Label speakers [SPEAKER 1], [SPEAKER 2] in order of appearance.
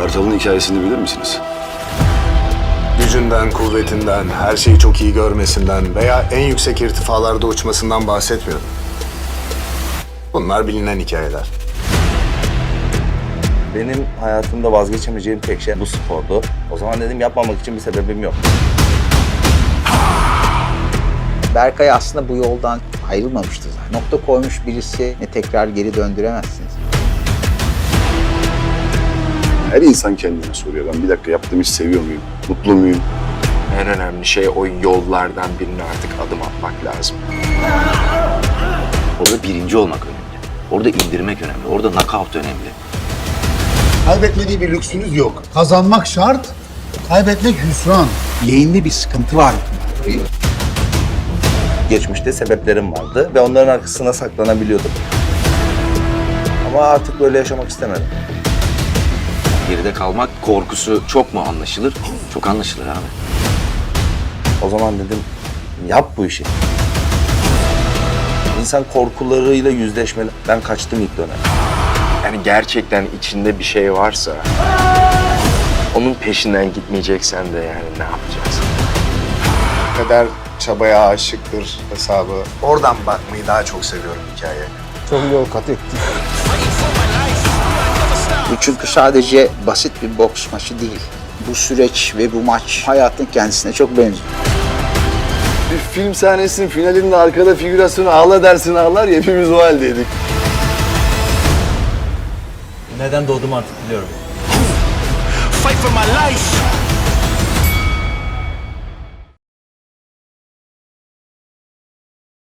[SPEAKER 1] Kartal'ın hikayesini bilir misiniz?
[SPEAKER 2] Gücünden, kuvvetinden, her şeyi çok iyi görmesinden veya en yüksek irtifalarda uçmasından bahsetmiyorum. Bunlar bilinen hikayeler.
[SPEAKER 3] Benim hayatımda vazgeçemeyeceğim tek şey bu spordu. O zaman dedim yapmamak için bir sebebim yok.
[SPEAKER 4] Berkay aslında bu yoldan ayrılmamıştı zaten. Nokta koymuş birisi ne tekrar geri döndüremezsiniz.
[SPEAKER 1] Her insan kendine soruyor. Ben bir dakika yaptığım işi seviyor muyum? Mutlu muyum?
[SPEAKER 5] En önemli şey o yollardan birine artık adım atmak lazım.
[SPEAKER 6] Orada birinci olmak önemli. Orada indirmek önemli. Orada knockout önemli.
[SPEAKER 7] Kaybetme diye bir lüksünüz yok. Kazanmak şart, kaybetmek hüsran.
[SPEAKER 4] Leğinde bir sıkıntı var.
[SPEAKER 3] Geçmişte sebeplerim vardı ve onların arkasına saklanabiliyordum. Ama artık böyle yaşamak istemedim.
[SPEAKER 6] Geride kalmak korkusu çok mu anlaşılır? Çok anlaşılır abi.
[SPEAKER 3] O zaman dedim yap bu işi. İnsan korkularıyla yüzleşmeli. Ben kaçtım ilk dönem.
[SPEAKER 5] Yani gerçekten içinde bir şey varsa onun peşinden gitmeyeceksen de yani ne yapacaksın?
[SPEAKER 2] Kader çabaya aşıktır hesabı. Oradan bakmayı daha çok seviyorum hikayeye.
[SPEAKER 4] Bu çünkü sadece basit bir boks maçı değil. Bu süreç ve bu maç hayatın kendisine çok benziyor.
[SPEAKER 1] Bir film sahnesinin finalinde arkada figürasyonu ağla dersin ağlar ya hepimiz o haldeydik.
[SPEAKER 3] Neden doğdum artık biliyorum.
[SPEAKER 8] Fight for my life.